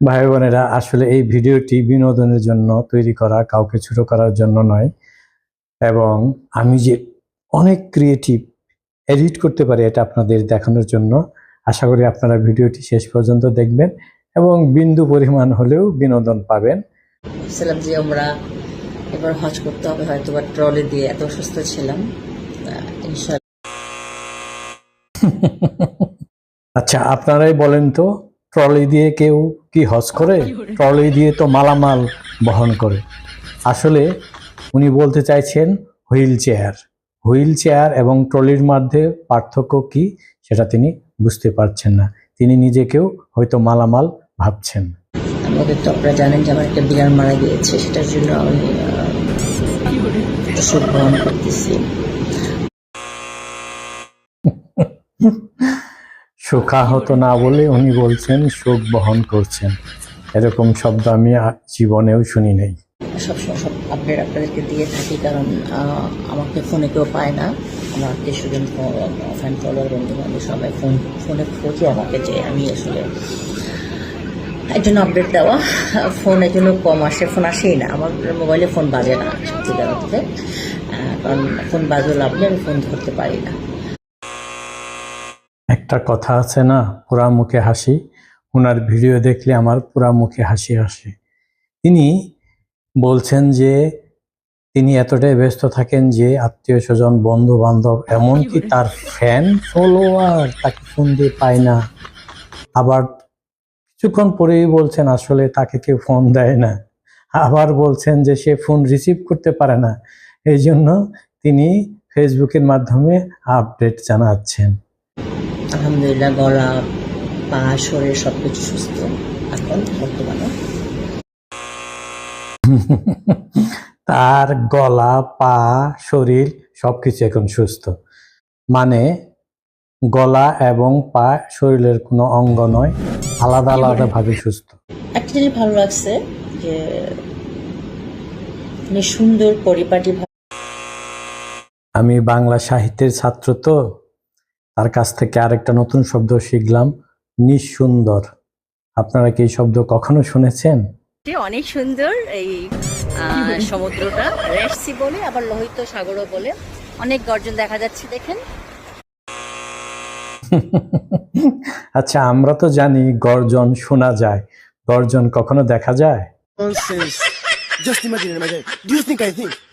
ভাই বোনেরা আসলে এই ভিডিওটি বিনোদনের জন্য তৈরি করা কাউকে ছোট করার জন্য নয়। এবং আমি যে অনেক ক্রিয়েটিভ এডিট করতে পারি এটা আপনাদের দেখানোর জন্য। আশা করি আপনারা ভিডিওটি শেষ পর্যন্ত দেখবেন এবং বিন্দু পরিমাণ হলেও বিনোদন পাবেন। ভাবছিলাম যে আমরা এবার হজ করতে হবে হয়তো বা ট্রলি দিয়ে এত অসুস্থ ছিলাম। আচ্ছা আপনারাই বলেন তো ট্রলি দিয়ে কেউ কি হজ করে? ট্রলি দিয়ে তো মালামাল বহন করে। আসলে উনি বলতে চাইছেন হুইল চেয়ার। হুইল চেয়ার এবং ট্রলির মধ্যে পার্থক্য কি সেটা তিনি বুঝতে পারছেন না। তিনি নিজেকেও হয়তো মালামাল ভাবছেন। আমাদের তো আপনারা জানেন যে আমার একটা বিড়াল মারা গিয়েছে সেটার জন্য আমি শোক গ্রহণ করতেছি। শোকাহত না বলে উনি বলছেন শোক বহন করছেন। এরকম শব্দ আমি জীবনেও শুনি নাই। সবসময় সব আপডেট আপনাদেরকে দিয়ে থাকি, কারণ আমাকে ফোনে কেউ পায় না। আমার আত্মীয় স্বজন ফ্যান ফলোয়ার বন্ধু বান্ধব সবাই ফোন ফোনে খোঁজে আমাকে যে আমি আসলে এর জন্য আপডেট দেওয়া ফোন এর জন্য কম আসে ফোন আসেই না। আমার মোবাইলে ফোন বাজে না সত্যিকার অর্থে কারণ ফোন বাজে লাভ আমি ফোন ধরতে পারি না। একটা কথা আছে না পুরা মুখে হাসি। ওনার ভিডিও দেখলে আমার পুরা মুখে হাসি আসে। তিনি বলছেন যে তিনি এতটাই ব্যস্ত থাকেন যে আত্মীয় স্বজন বন্ধু বান্ধব এমনকি তার ফ্যান ফলোয়ার তাকে ফোন দিয়ে পায় না। আবার কিছুক্ষণ পরেই বলছেন আসলে তাকে কেউ ফোন দেয় না। আবার বলছেন যে সে ফোন রিসিভ করতে পারে না। এই জন্য তিনি ফেসবুকের মাধ্যমে আপডেট জানাচ্ছেন। আলহামদুলিল্লাহ গলা পা শরীর সব কিছু সুস্থ এখন বর্তমানে। তার গলা পা শরীর সবকিছু এখন সুস্থ। মানে গলা এবং পা শরীরের কোনো অঙ্গ নয় আলাদা আলাদা ভাবে সুস্থ। একটা জিনিস ভালো লাগছে যে সুন্দর পরিপাটি আমি বাংলা সাহিত্যের ছাত্র তো তার কাছ থেকে আরেকটা নতুন শব্দ শিখলাম নিঃসুন্দর। আপনারা কি এই শব্দ কখনো শুনেছেন? অনেক সুন্দর এই সমুদ্রটা রেডসি বলে আবার লোহিত সাগরও বলে। অনেক গর্জন দেখা যাচ্ছে দেখেন। আচ্ছা আমরা তো জানি গর্জন শোনা যায়। গর্জন কখনো দেখা যায়? Nonsense. Just imagine head. Do you think I think?